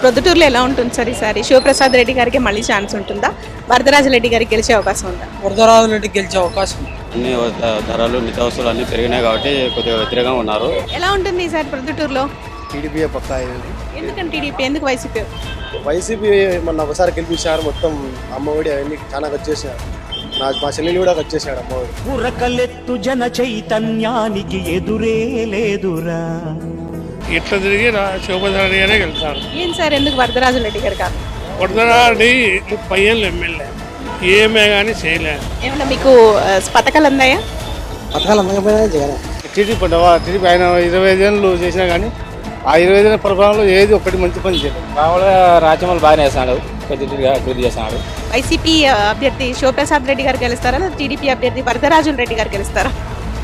ప్రొద్దుటూరులో ఎలా ఉంటుంది సార్ ఈసారి? శివప్రసాద్ రెడ్డి గారికి మళ్ళీ ఛాన్స్ ఉంటుందా? వరదరాజు రెడ్డి గారికి గెలిచే అవకాశం ఉందా? వరదరాజు రెడ్డి గెలిచే అవకాశం. అన్ని ధరలు నిత్యావసరాలు అన్ని పెరిగినాయి కాబట్టి కొద్దిగా వ్యతిరేకంగా ఉన్నారు. ఎలా ఉంటుంది ఈసారి ప్రొద్దుటూరులో? టీడీపీ పక్కా. ఎందుకంటే టీడీపీ? ఎందుకు వైసీపీ? వైసీపీ మొన్న ఒకసారి గెలిపించారు మొత్తం అమ్మఒడి అవన్నీ చాలా కట్ చేశారు. నా మా చెల్లెలు కూడా అమ్మఒడి. ఉరకలెత్తు జన చైతన్యానికి ఎదురే లేదురా. ఇట్లా తిరిగి శివప్రసాద్ గారే గెలుస్తారు. ఏం సార్ ఎందుకు వరదరాజు రెడ్డి గారు కాదు? వరదరాడి ముప్పై ఏళ్ళు ఎమ్మెల్యే. ఏమే కానీ చేయలేదు ఏమన్నా మీకు పథకాలు అందాయా? పథకాలు అందకపోయినా జగన్ టీడీపీ టీడీపీ ఆయన ఇరవై ఐదేళ్ళు చేసినా కానీ ఆ ఇరవై ఐదేళ్ళ పరిపాలనలో ఏది ఒకటి మంచి పని చేయలేదు. మామూలుగా రాజ్యములు బాగానే చేస్తున్నాడు కొద్దిగా అభివృద్ధి చేస్తున్నాడు. వైసీపీ అభ్యర్థి శివప్రసాద్ రెడ్డి గారు గెలుస్తారా టీడీపీ అభ్యర్థి వరదరాజు రెడ్డి గారు గెలుస్తారా?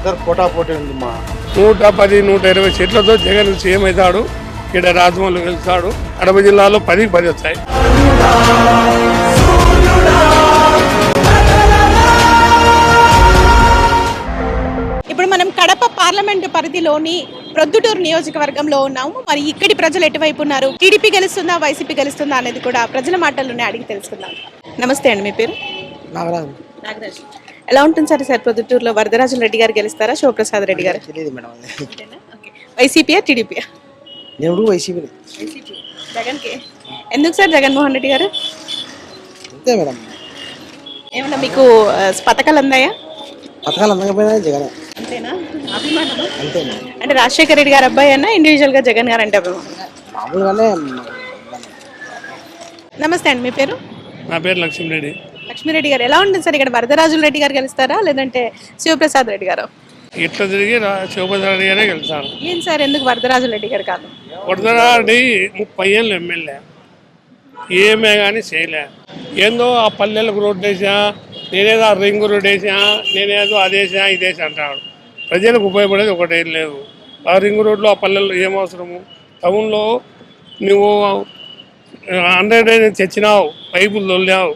ఇద్దరు పోటా పోటీ ఉంది మా నూట పది నూట ఇరవై సీట్లతో జగన్ సీఎం అవుతాడు. ఇక్కడ రాజమౌళి గెలుస్తాడు. కడప జిల్లాలో పదికి పది వస్తాయి. ఇప్పుడు మనం కడప పార్లమెంటు పరిధిలోని ప్రొద్దుటూరు నియోజకవర్గంలో ఉన్నాము. మరి ఇక్కడి ప్రజలు ఎటువైపు ఉన్నారు? టీడీపీ గెలుస్తుందా వైసీపీ గెలుస్తుందా అనేది కూడా ప్రజల మాటల్లోనే అడిగి తెలుసుకుందాం. నమస్తే అండి మీ పేరు? నాగరాజు. నాగరాజు. ఎలా ఉంటుంది సార్ సార్ ప్రొద్దుటూరులో వరదరాజుల రెడ్డి గారు గెలుస్తారా? శివప్రసాద్ రెడ్డి గారు? తెలియదు మేడం వైసీపీయా టీడీపీయా? నేను వైసీపీని. జగన్కి? ఎందుకు సార్ జగన్మోహన్ రెడ్డి గారు? అంతే మేడం. ఏమన్నా మీకు పథకాలు అందాయా? పథకాలు అందకపోయినా జగన్. అంతేనా? అంతే అంటే రాజశేఖర రెడ్డి గారు అబ్బాయి అన్న ఇండివిజువల్గా జగన్ గారు అంటే అభిమానం? మామూలుగానే నమస్తే అండి మీ పేరు? నా పేరు లక్ష్మీరెడ్డి. లక్ష్మీరెడ్డి గారు ఎలా ఉంటుంది సార్ ఇక్కడ వరదరాజుల రెడ్డి గారు గెలుస్తారా? లేదంటే శివప్రసాద్ రెడ్డి గారు? ఇట్లా తిరిగి శివప్రసాద్ గారే గెలుస్తారు. ఏం సార్ ఎందుకు వరదరాజుల రెడ్డి గారు కాదు? వరదరాడి ముప్పై ఏళ్ళు ఎమ్మెల్యే. ఏమే కానీ చేయలే. ఏందో ఆ పల్లెలకు రోడ్డు వేసా నేనేదో ఆ రింగ్ రోడ్ వేసా నేనేదో అదేసా ఇదేసా అంటాడు. ప్రజలకు ఉపయోగపడేది ఒకటేం లేదు. ఆ రింగ్ రోడ్లో ఆ పల్లెల్లో ఏం అవసరము? టౌన్లో నువ్వు హండ్రెడ్ తెచ్చినావు పైపులు తొల్లావు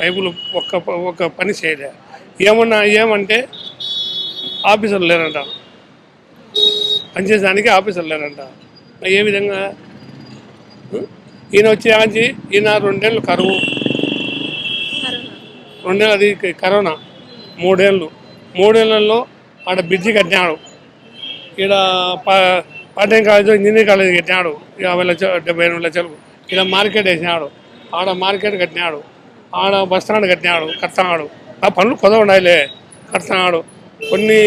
పైపులు ఒక్క ఒక్క పని చేయలే. ఏమన్నా ఏమంటే ఆఫీసర్లు లేరంట. పనిచేయడానికి ఆఫీసర్లు లేరంట. ఏ విధంగా? ఈయన వచ్చి ఈయన రెండేళ్ళు కరువు. రెండేళ్ళు అది కరోనా. మూడేళ్ళు. మూడేళ్ళలో ఆడ బ్రిడ్జి కట్టినాడు. ఈడ పా పాటేం కాలేజ్ ఇంజనీరింగ్ కాలేజ్ కట్టినాడు. యాభై లక్షలు డెబ్బై ఎనిమిది లక్షలు ఈడ మార్కెట్ వేసినాడు. ఆడ మార్కెట్ కట్టినాడు. ఆడ బస్టాండ్ కట్టినాడు కడుతున్నాడు ఆ పనులు కొద ఉండాలి కడుతున్నాడు కొన్ని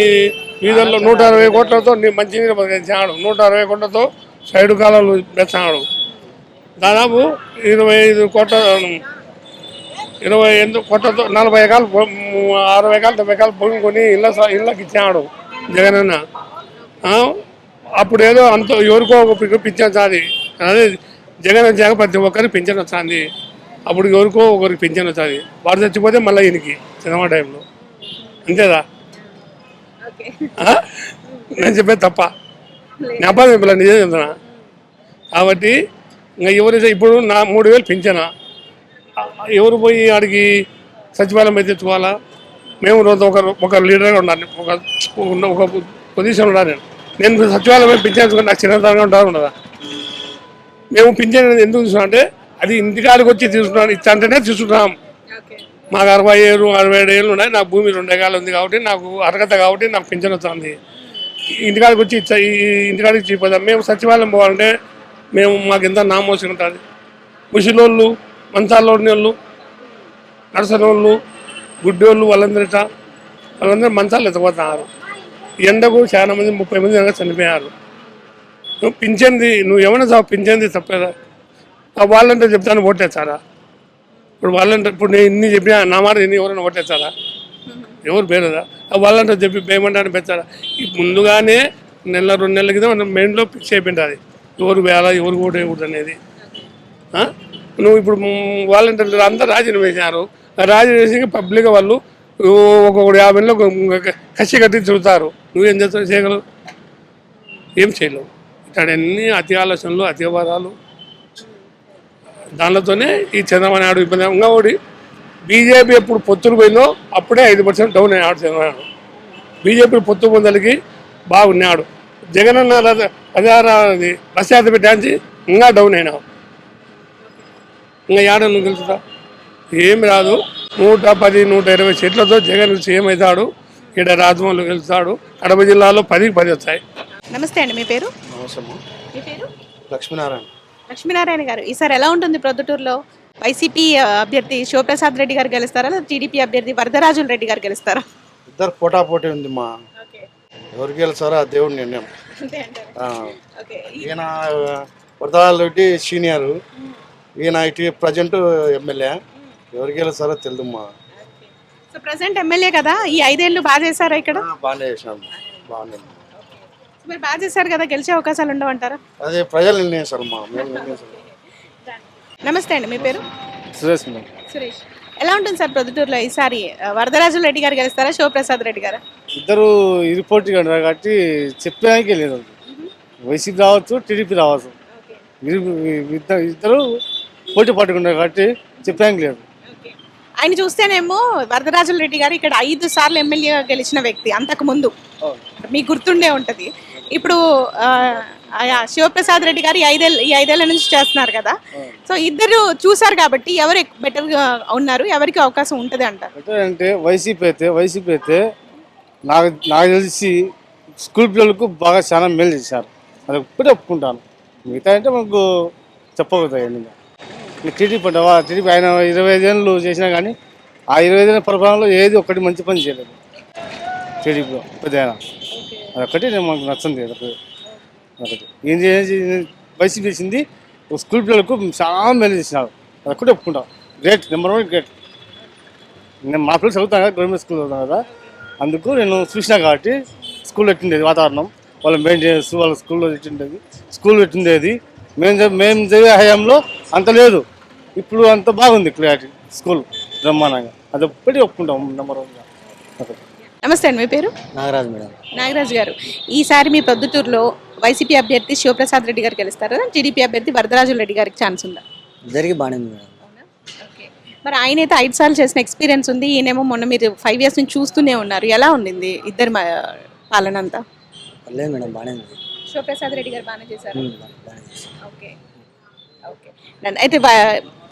వీధుల్లో నూట అరవై కోట్లతో నీ- మంచినీరు బతికించినాడు నూట అరవై కోట్లతో సైడు కాలాలు పెంచాడు. దాదాపు ఇరవై ఐదు కోట్ల ఇరవై ఎనిమిది కోట్లతో నలభై ఎకరాలు అరవై ఎకరాలు డెబ్బై ఎకరాలు భూమి కొని ఇళ్ళ స- ఇళ్ళకి ఇచ్చాడు జగనన్న. అప్పుడు ఏదో అంత ఎవరికో పిక్ పింఛన్ చాది అదే. జగన్ వచ్చాక ప్రతి ఒక్కరికి పింఛన్ వచ్చింది అప్పుడు ఎవరికో ఒకరికి పింఛన్ వచ్చింది వాడు చచ్చిపోతే మళ్ళీ ఈయనకి సినిమా టైంలో. అంతేదా? నేను చెప్పేది తప్ప. జ్ఞాపకం చెప్పలే నిజం చెప్తున్నా. కాబట్టి ఇంకా ఎవరైతే ఇప్పుడు నా మూడు వేలు పింఛనా ఎవరు పోయి ఆడికి సచివాలయం అయితే తెచ్చుకోవాలా? మేము రోజు ఒక ఒక లీడర్గా ఉండాలి. ఒక ఉన్న- ఒక పొజిషన్ ఉండాలి నేను. నేను సచివాలయం పింఛన్ నాకు చిన్నతనంగా ఉండాలి ఉండదా? మేము పింఛన్ ఎందుకు చూస్తున్నాం అంటే అది ఇంటికాడికి వచ్చి తీసుకున్నాను. ఇచ్చా అంటేనే తీసుకుంటున్నాం మాకు అరవై ఏళ్ళు అరవై ఏడు ఏళ్ళు ఉన్నాయి. నాకు భూమి రెండు ఎకరాలు ఉంది కాబట్టి నాకు అర్హత కాబట్టి నాకు పింఛన్ వస్తుంది. ఇంటికాడికి వచ్చి ఇచ్చా ఈ ఇంటికాడికి ఇచ్చిపోదాం మేము సచివాలయం పోవాలంటే మేము మాకు ఎంత నామోసం ఉంటుంది. ముసలోళ్ళు మంచాల్లో వాళ్ళు నడసనోళ్ళు గుడ్డోళ్ళు వాళ్ళందరిట వాళ్ళందరూ మంచాలు ఎత్తపోతున్నారు ఎండకు చాలా మంది ముప్పై మంది చనిపోయారు. నువ్వు పింఛన్ది నువ్వు ఏమైనా సాగు పింఛన్ది తప్పేదా? ఆ వాళ్ళంటే చెప్తాను ఓటేస్తారా ఇప్పుడు వాళ్ళంటే ఇప్పుడు నేను ఇన్ని చెప్పినా నా మాట ఇన్ని ఎవరైనా ఓటేస్తారా ఎవరు పేరదా? వాళ్ళంటే చెప్పి పేమెంట్ అని పెంచారా ముందుగానే నెల రెండు నెలల క్రితం మనం మెయిన్లో ఫిక్స్ అయిపోయింది ఎవరు వేయాలా ఎవరు ఓటు వేయకూడదు అనేది. నువ్వు ఇప్పుడు వాలంటీర్లు అందరూ రాజీనామా వేసినారు రాజీనామా చేసి పబ్లిక్ వాళ్ళు ఒక్కొక్కడు యాభై నెలలు కసి కట్టి తిరుగుతారు. నువ్వేం చేస్తావు చేయగలవు? ఏం చేయలేవు. ఇక్కడ అన్ని అతి ఆలోచనలు అతి దానితోనే ఈ చంద్రబాబు నాయుడు ఇబ్బంది ఇంకా ఒకటి బీజేపీ ఎప్పుడు పొత్తులు పోయిందో అప్పుడే ఐదు పర్సెంట్ డౌన్ అయ్యాడు చంద్రబాబు నాయుడు. బీజేపీ పొత్తు పొందలకి బాగున్నాడు. జగన్ అన్న రథ- ప్రజారా అది బస్ యాత్ర పెట్టాంచి ఇంకా డౌన్ అయినావు. ఇంకా ఏడాది గెలుచుతా ఏం రాదు. నూట పది నూట ఇరవై సీట్లతో జగన్ సీఎం అవుతాడు ఇక్కడ రాజమౌళి గెలుస్తాడు. కడప జిల్లాలో పదికి పది వస్తాయి నమస్తే అండి మీ పేరు? అవసరము మీ పేరు? లక్ష్మీనారాయణ. లక్ష్మీనారాయణ గారు ఈసారి ఎలా ఉంటుంది ప్రొద్దుటూరులో? వైసీపీ అభ్యర్థి శివప్రసాద్ రెడ్డి గారు గెలుస్తారా? లేదా టీడీపీ అభ్యర్థి వరదరాజుల రెడ్డి గారు గెలుస్తారా? ఇద్దరు పోటాపోటీ ఉంది మా. ఎవరికి గెలుస్తారో ఆ దేవుడి నిర్ణయం. ఈయన వరదాల రెడ్డి సీనియర్. ఈయన ఇటు ప్రజెంట్ ఎమ్మెల్యే. ఎవరికి గెలుస్తారో తెలియదు మా. సో ప్రజెంట్ ఎమ్మెల్యే కదా? ఈ ఐదేళ్ళు బాగా చేశారా ఇక్కడ? బాగానే చేసినాం బాగానే మరి బాగా చేశారు కదా గెలిచే అవకాశాలు ఉండవంటారా? అదే ప్రజలు నిర్ణయిస్తారు మా మేము నిర్ణయిస్తాం. నమస్తే అండి మీ పేరు? సురేష్ మేడం. సురేష్. ఎలా ఉంటుంది సార్ ప్రొద్దుటూరులో ఈసారి ఆ, వరదరాజుల రెడ్డి గారు గెలుస్తారా శివప్రసాద్ రెడ్డి గారా? ఇద్దరు ఇరుపోటీ ఉన్నారు కాబట్టి చెప్పడానికి లేదు వైసీపీ రావచ్చు టీడీపీ రావచ్చు. ఇరు ఇద్దరు ఇద్దరు పోటీ పట్టుకున్నారు కాబట్టి చెప్పడానికి లేదు. ఆయన చూస్తేనేమో వరదరాజుల రెడ్డి గారు ఇక్కడ ఐదు సార్లు ఎమ్మెల్యేగా గెలిచిన వ్యక్తి అంతకు ముందు. మీకు గుర్తుండే ఉంటది. ఇప్పుడు శివప్రసాద్ రెడ్డి గారు ఈ ఐదేళ్ళ ఈ ఐదేళ్ళ నుంచి చేస్తున్నారు కదా. సో ఇద్దరు చూసారు కాబట్టి ఎవరు బెటర్గా ఉన్నారు? ఎవరికి అవకాశం ఉంటది అంటే వైసీపీ అయితే వైసీపీ అయితే నాకు నాకు తెలిసి స్కూల్ పిల్లలకు బాగా చాలా మేలు చేశారు. అది ఒక్కటే ఒప్పుకుంటాను. మిగతా అంటే మనకు ఇంకా టీడీపీ అంటావా టీడీపీ ఆయన ఇరవై ఐదేళ్ళు చేసినా కానీ ఆ ఇరవై ఐదేళ్ళ పరిపాలనలో ఏది ఒకటి మంచి పని చేయలేదు. టీడీపీలో పెద్ద అదొక్కటి నేను మాకు నచ్చింది అదొకటి ఒకటి ఏం చేసి వైసీపీ చేసింది ఒక స్కూల్ పిల్లలకు చాలా మేలు చేసినారు. అదొక్కటి ఒప్పుకుంటాం. గ్రేట్ నెంబర్ వన్ గ్రేట్ నేను మా పిల్లలు చదువుతాను కదా గవర్నమెంట్ స్కూల్ చదువుతాను కదా అందుకు నేను చూసినా కాబట్టి స్కూల్ పెట్టిండేది వాతావరణం. వాళ్ళు మెయింటెనెన్స్ వాళ్ళ స్కూల్లో పెట్టిండేది. స్కూల్ పెట్టిండేది. మేము చదివే- మేము చదివే హయాంలో అంత లేదు. ఇప్పుడు అంత బాగుంది క్లారిటీ. స్కూల్ బ్రహ్మాండంగా. అది ఒక్కటి ఒప్పుకుంటాం నెంబర్ వన్గా ఒకటి నమస్తే అండి మీ పేరు? నాగరాజు మేడం. నాగరాజు గారు. ఈసారి మీ ప్రొద్దుటూరులో వైసీపీ అభ్యర్థి శివప్రసాద్ రెడ్డి గారు గెలుస్తారా? టీడీపీ అభ్యర్థి వరదరాజుల రెడ్డి గారికి ఛాన్స్ ఉందా? ఇద్దరికి బాగానే మేడం. మరి ఆయన అయితే ఐదు సార్లు చేసిన ఎక్స్పీరియన్స్ ఉంది. ఈయనేమో మొన్న మీరు ఫైవ్ ఇయర్స్ నుంచి చూస్తూనే ఉన్నారు. ఎలా ఉండింది ఇద్దరి మ- పాలన అంతా? పర్లేదు మేడం బాగానే ఉంది శివప్రసాద్ రెడ్డి గారు బాగానే చేశారు. ఓకే. ఓకే. అయితే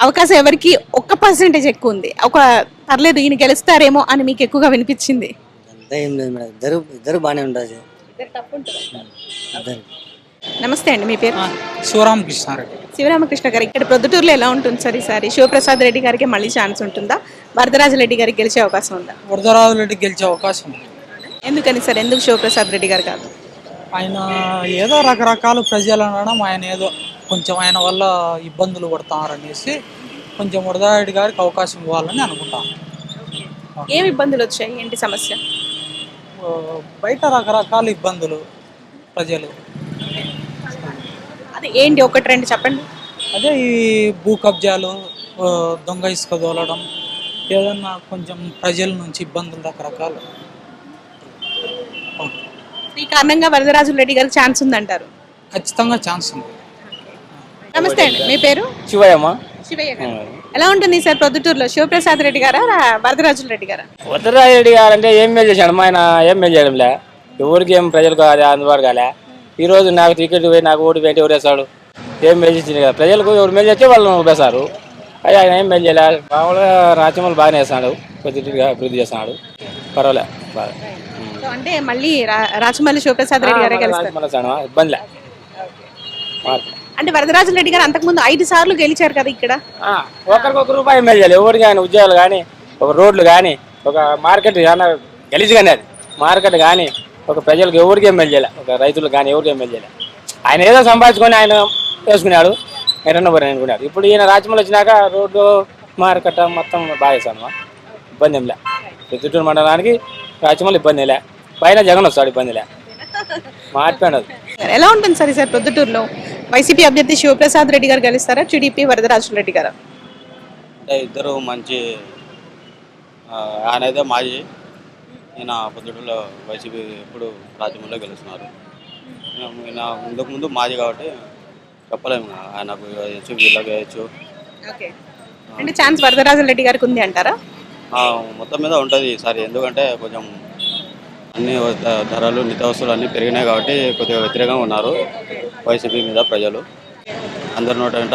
అవకాశం ఎవరికి? ఒక్క పర్సెంటేజ్ ఎక్కువ ఉంది. ఒక పర్లేదు ఈయన గెలుస్తారేమో అని మీకు ఎక్కువగా వినిపించింది. ఏం లేదు మేడం. ఇద్దరు ఇద్దరు బాగానే ఉంటుంది ఇద్దరు నమస్తే అండి మీ పేరు? శివరామకృష్ణారెడ్డి. శివరామకృష్ణ గారు ఇక్కడ ప్రొద్దుటూరులో ఎలా ఉంటుంది సార్ ఈసారి? శివప్రసాద్ రెడ్డి గారికి మళ్ళీ ఛాన్స్ ఉంటుందా? వరదరాజు రెడ్డి గారికి గెలిచే అవకాశం ఉందా? వరదరాజు రెడ్డి గెలిచే అవకాశం ఉంది. ఎందుకని సార్? ఎందుకు శివప్రసాద్ రెడ్డి గారు కాదు? ఆయన ఏదో రకరకాల ప్రజలు అనడం ఆయన ఏదో కొంచెం ఆయన వల్ల ఇబ్బందులు పడుతున్నారనేసి కొంచెం వరదరాజు గారికి అవకాశం ఇవ్వాలని అనుకుంటాను. ఏం ఇబ్బందులు వచ్చాయి? ఏంటి సమస్య? బయట రకరకాల ఇబ్బందులు ప్రజలు. అది ఏంటి? ఒకటి రెండు చెప్పండి. అదే ఈ భూ కబ్జాలు దొంగ ఇసుక తోలడం ఏదన్నా కొంచెం ప్రజల నుంచి ఇబ్బందులు రకరకాలు. ఈ కారణంగా వరదరాజు రెడ్డి గారికి ఛాన్స్ ఉందంటారు. ఖచ్చితంగా ఛాన్స్ ఉంది. నమస్తే అండి. మీ పేరు? శివయ్యమ్మ శివయ్య గారు. ఎలా ఉంటుంది సార్ ప్రొద్దుటూరులో? శివప్రసాద్ రెడ్డి గారా వరదరాజుల రెడ్డి గారా? వరదరాజరెడ్డి గారు అంటే ఏం మేలు చేశాడు? ఆయన ఏం మేలు చేయడంలే. ఎవరికి ఏం ప్రజలకు అది అందుబాటు కాలే. ఈ రోజు నాకు టికెట్ పోయి నాకు ఓటు పెట్టి ఎవరు వేస్తాడు ఏం మేలు చేసింది కదా. ప్రజలకు ఎవరు మేలు చేస్తే వాళ్ళు వేస్తారు. అయ్యి ఆయన ఏం మేలు చేయలే. మామూలుగా రాజ్యములు బాగానే వేస్తున్నాడు కొద్దిగా అభివృద్ధి చేస్తున్నాడు. పర్వాలే బాగా. అంటే మళ్ళీ రా- రాచమల్లి శివప్రసాద్ రెడ్డి గారే ఇబ్బందిలే. అంటే వరదరాజుల రెడ్డి గారు అంతకుముందు ఐదు సార్లు గెలిచారు కదా ఇక్కడ? ఆ, ఒకరికి ఒక రూపాయి చేయాలి ఎవరికి కానీ ఉద్యోగాలు కానీ ఒక రోడ్లు కానీ ఒక మార్కెట్ ఏమన్నా గలీజ్ కానీ అది. మార్కెట్ కానీ ఒక ప్రజలకు ఎవరికి చేయలే ఒక రైతులకు కానీ ఎవరికి చేయలే ఆయన ఏదో సంపాదించుకొని ఆయన వేసుకున్నాడు. ఎర్రన్నబరి అనుకున్నాడు. ఇప్పుడు ఈయన రాజ్యములు వచ్చినాక రోడ్డు మార్కెట్ మొత్తం బాగా వేసాను ఇబ్బంది ఏం లే. మండలానికి రాజ్యములు ఇబ్బంది లే. పైన జగన్ వస్తాడు ఇబ్బంది లే. మారిపోయినది. ఎలా ఉంటుంది సార్ ఈసారి ప్రొద్దుటూరులో వైసీపీ అభ్యర్థి శివప్రసాద్ రెడ్డి గారు గెలుస్తారా? టీడీపీ వరదరాజుల రెడ్డి గారా? అంటే ఇద్దరు మంచి ఆయన అయితే మాజీ. ఈయన పొద్దుటలో వైసీపీ ఎప్పుడు రాజ్యంలో గెలుస్తున్నారు. ఈయన- ముందుకు ముందు మాజీ కాబట్టి చెప్పలేము. ఆయనకు వేయచ్చు వీళ్ళకి వేయచ్చు. ఓకే. అంటే ఛాన్స్ వరదరాజుల రెడ్డి గారికి ఉంది అంటారా? మొత్తం మీద ఉంటుంది ఈసారి ఎందుకంటే కొంచెం అన్ని ధరలు నిత్యావసరాలు అన్నీ పెరిగినాయి కాబట్టి కొద్దిగా వ్యతిరేకంగా ఉన్నారు. వైసీపీ మీద ప్రజలు అందరి నోట వెంట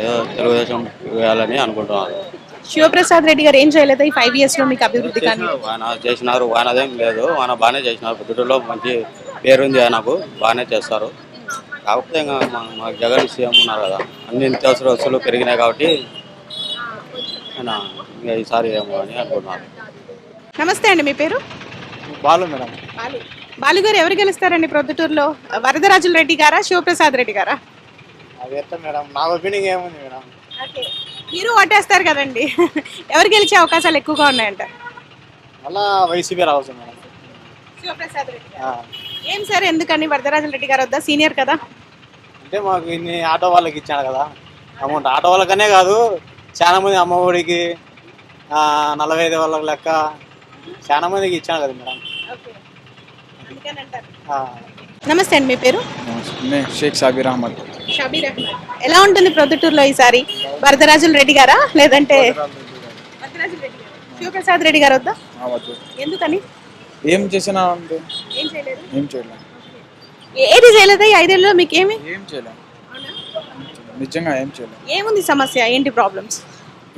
ఏదో తెలుగుదేశం వేయాలని అనుకుంటున్నారు. శివప్రసాద్ రెడ్డి గారు ఏం చేయలేదు? ఈ ఫైవ్ ఇయర్స్లో మీకు అభివృద్ధి కానీ? ఆయన చేసినారు ఆయనదేం లేదు. ఆయన బాగానే చేసినారు. పొద్దుటూరులో మంచి పేరుంది ఆయనకు. బాగానే చేస్తారు. కాకపోతే ఇంకా మన- మాకు జగన్ సీఎం ఉన్నారు కదా. అన్ని నిత్యావసర వస్తువులు పెరిగినాయి కాబట్టి ఆయన ఇంకా ఈసారి ఏమో అని అనుకుంటున్నారు. నమస్తే అండి మీ పేరు? బాలు మేడం. బాలు. బాలు గారు ఎవరు గెలుస్తారండి ప్రొద్దుటూరులో? వరదరాజుల రెడ్డి గారా శివప్రసాద్ రెడ్డి గారా? అది ఎట్లా మేడం. నా ఒపీనియన్ ఏముంది మేడం? మీరు ఓటేస్తారు కదండి. ఎవరు గెలిచే అవకాశాలు ఎక్కువగా ఉన్నాయంట? మళ్ళా వైసీపీ రావచ్చు మేడం. శివప్రసాద్ రెడ్డి ఆ, ఏం సార్ ఎందుకని వరదరాజుల రెడ్డి గారు వద్దా? సీనియర్ కదా. అంటే మాకు ఇన్ని ఆటో వాళ్ళకి ఇచ్చాడు కదా. అమౌంట్ ఆటో వాళ్ళకనే కాదు. చాలా మంది అమ్మఒడికి ఆ, నలభై ఐదు వాళ్ళకి లెక్క. చాలా మందికి ఇచ్చాను కదా మేడం. నమస్తే అండి మీ పేరు? షేక్ సాబీర్ అహ్మద్. షబీర్ అహ్మద్. ఎలా ఉంటుంది ప్రొద్దుటూరులో ఈసారి? వరదరాజుల రెడ్డి గారా? లేదంటే వరదరాజుల రెడ్డి గారా? శివప్రసాద్ రెడ్డి గారు వద్దా? ఎందుకని? ఏం చేసినా అంటే ఏం చేయలేదు? ఏం చేయలేం ఏది చేయలేదా ఈ ఐదేళ్ళలో మీకు ఏమి ఏం చేయలేం నిజంగా ఏం చేయలేం ఏముంది సమస్య? ఏంటి ప్రాబ్లమ్స్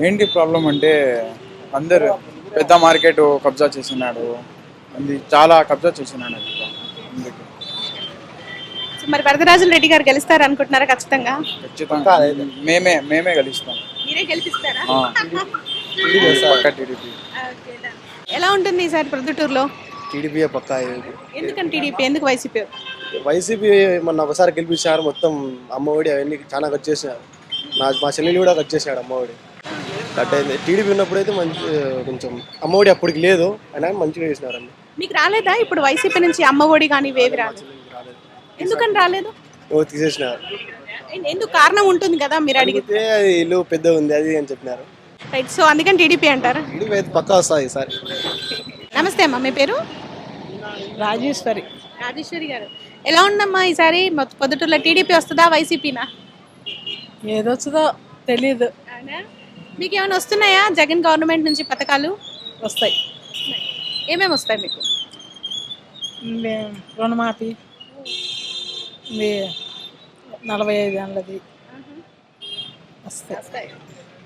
ఏంటి ప్రాబ్లం అంటే అందరు పెద్ద మార్కెట్ కబ్జా చేసినాడు. అది చాలా కబ్జా అందుకే. మరి వరదరాజుల రెడ్డి గారు గెలుస్తారు అనుకుంటున్నారా ఖచ్చితంగా? ఖచ్చితంగా. మేమే మేమే గెలుస్తాం. మీరే గెలిపిస్తారా? ఎలా ఉంటుంది ఈసారి ప్రొద్దుటూరులో? టీడీపీ పక్కా ఎందుకని టీడీపీ? ఎందుకు వైసీపీ? వైసీపీ మొన్న ఒకసారి గెలిపించారు. మొత్తం అమ్మఒడి అవన్నీ చాలా కట్ చేసినారు నా మా చెల్లెలు కూడా కట్ చేశాడు అమ్మఒడి. కట్ అయింది. టీడీపీ ఉన్నప్పుడు అయితే మంచి కొంచెం అమ్మఒడి అప్పటికి లేదు. అయినా మంచిగా చేసినారండి మీకు రాలేదా? ఇప్పుడు వైసీపీ నుంచి అమ్మ ఒడి కానీ వేవి రాలేదు ఎందుకని రాలేదు? ఓ ఎన్- ఎందుకు కారణం ఉంటుంది కదా మీరు అడిగితే అడిగితే అది ఇల్లు పెద్ద ఉంది అది అని చెప్పినారు. రైట్ సో అందుకని టీడీపీ అంటారు. అయితే పక్కా వస్తుంది ఈసారి. నమస్తే అమ్మా మీ పేరు? రాజేశ్వరి. రాజేశ్వరి గారు. ఎలా ఉందమ్మా ఈసారి? మొత్తం పొద్దుటూరులో టీడీపీ వస్తుందా వైసీపీనా? ఏదొచ్చుదో తెలీదు. మీకు ఏమైనా వస్తున్నాయా? జగన్ గవర్నమెంట్ నుంచి పథకాలు? వస్తాయి. ఏమేమి వస్తాయి మీకు? రుణమాఫీ నలభై ఐదు ఏళ్ళది వస్తాయి.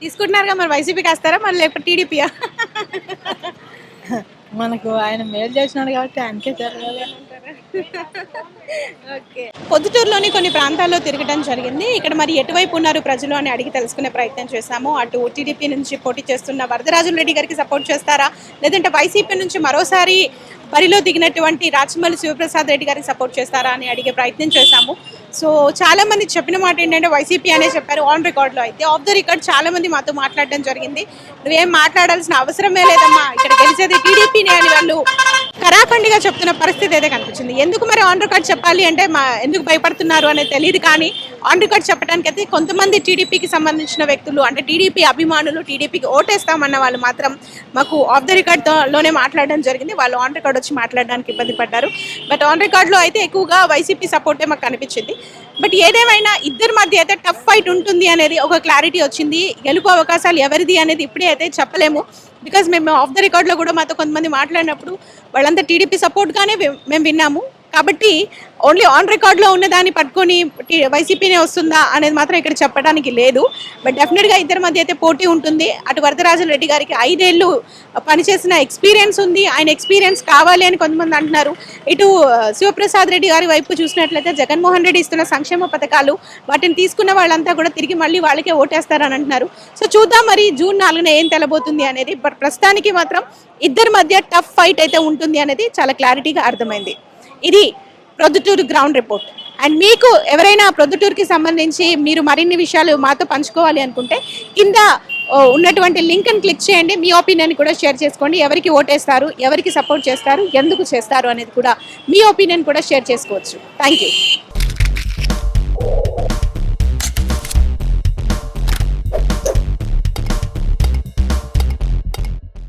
తీసుకుంటున్నారుగా మరి వైసీపీకి వస్తారా? మరి లేకపోతే టీడీపీయా మనకు ఆయన మేలు చేసినాడు కాబట్టి ఆయనకే జరగాలి పొద్దుటూరులోని కొన్ని ప్రాంతాల్లో తిరగడం జరిగింది. ఇక్కడ మరి ఎటువైపు ఉన్నారు ప్రజలు అని అడిగి తెలుసుకునే ప్రయత్నం చేశాము. అటు టీడీపీ నుంచి పోటీ చేస్తున్న వరదరాజుల రెడ్డి గారికి సపోర్ట్ చేస్తారా? లేదంటే వైసీపీ నుంచి మరోసారి బరిలో దిగినటువంటి రాచమల్లి శివప్రసాద్ రెడ్డి గారికి సపోర్ట్ చేస్తారా అని అడిగే ప్రయత్నం చేశాము. సో చాలా మంది చెప్పిన మాట ఏంటంటే వైసీపీ అనే చెప్పారు ఆన్ రికార్డ్లో అయితే. ఆఫ్ ద రికార్డ్ చాలా మంది మాతో మాట్లాడడం జరిగింది. నువ్వేం మాట్లాడాల్సిన అవసరమే లేదమ్మా. ఇక్కడ గెలిచేది టీడీపీనే అని వాళ్ళు కరాఖండిగా చెప్తున్న పరిస్థితి అయితే కనిపించింది. ఎందుకు మరి ఆన్ రికార్డ్ చెప్పాలి అంటే మా ఎందుకు భయపడుతున్నారు అనేది తెలియదు కానీ ఆన్ రికార్డ్ చెప్పడానికి అయితే కొంతమంది టీడీపీకి సంబంధించిన వ్యక్తులు అంటే టీడీపీ అభిమానులు టీడీపీకి ఓటేస్తామన్న వాళ్ళు మాత్రం మాకు ఆఫ్ ద రికార్డ్లోనే మాట్లాడడం జరిగింది. వాళ్ళు ఆన్ రికార్డ్ వచ్చి మాట్లాడడానికి ఇబ్బంది పడ్డారు. బట్ ఆన్ రికార్డ్లో అయితే ఎక్కువగా వైసీపీ సపోర్టే మాకు కనిపించింది. బట్ ఏదేమైనా ఇద్దరి మధ్య అయితే టఫ్ ఫైట్ ఉంటుంది అనేది ఒక క్లారిటీ వచ్చింది. గెలుపు అవకాశాలు ఎవరిది అనేది ఇప్పుడే అయితే చెప్పలేము. బికాజ్ మేము ఆఫ్ ద రికార్డ్లో కూడా మాతో కొంతమంది మాట్లాడినప్పుడు వాళ్ళంతా టీడీపీ సపోర్ట్గానే మేము విన్నాము. కాబట్టి ఓన్లీ ఆన్ రికార్డ్లో ఉన్న దాన్ని పట్టుకొని వైసీపీనే వస్తుందా అనేది మాత్రం ఇక్కడ చెప్పడానికి లేదు. బట్ డెఫినెట్గా ఇద్దరి మధ్య అయితే పోటీ ఉంటుంది. అటు వరదరాజుల రెడ్డి గారికి ఐదేళ్ళు పనిచేసిన ఎక్స్పీరియన్స్ ఉంది. ఆయన ఎక్స్పీరియన్స్ కావాలి అని కొంతమంది అంటున్నారు. ఇటు శివప్రసాద్ రెడ్డి గారి వైపు చూసినట్లయితే జగన్మోహన్ రెడ్డి ఇస్తున్న సంక్షేమ పథకాలు వాటిని తీసుకున్న వాళ్ళంతా కూడా తిరిగి మళ్ళీ వాళ్ళకే ఓటేస్తారని అంటున్నారు. సో చూద్దాం మరి జూన్ నాలుగున ఏం తెలబోతుంది అనేది. బట్ ప్రస్తుతానికి మాత్రం ఇద్దరి మధ్య టఫ్ ఫైట్ అయితే ఉంటుంది అనేది చాలా క్లారిటీగా అర్థమైంది. ఇది ప్రొద్దుటూరు గ్రౌండ్ రిపోర్ట్. అండ్ మీకు ఎవరైనా ప్రొద్దుటూరుకి సంబంధించి మీరు మరిన్ని విషయాలు మాతో పంచుకోవాలి అనుకుంటే కింద ఉన్నటువంటి లింక్ని క్లిక్ చేయండి. మీ ఒపీనియన్ కూడా షేర్ చేసుకోండి. ఎవరికి ఓటేస్తారు ఎవరికి సపోర్ట్ చేస్తారు ఎందుకు చేస్తారు అనేది కూడా మీ ఒపీనియన్ కూడా షేర్ చేసుకోవచ్చు. Thank you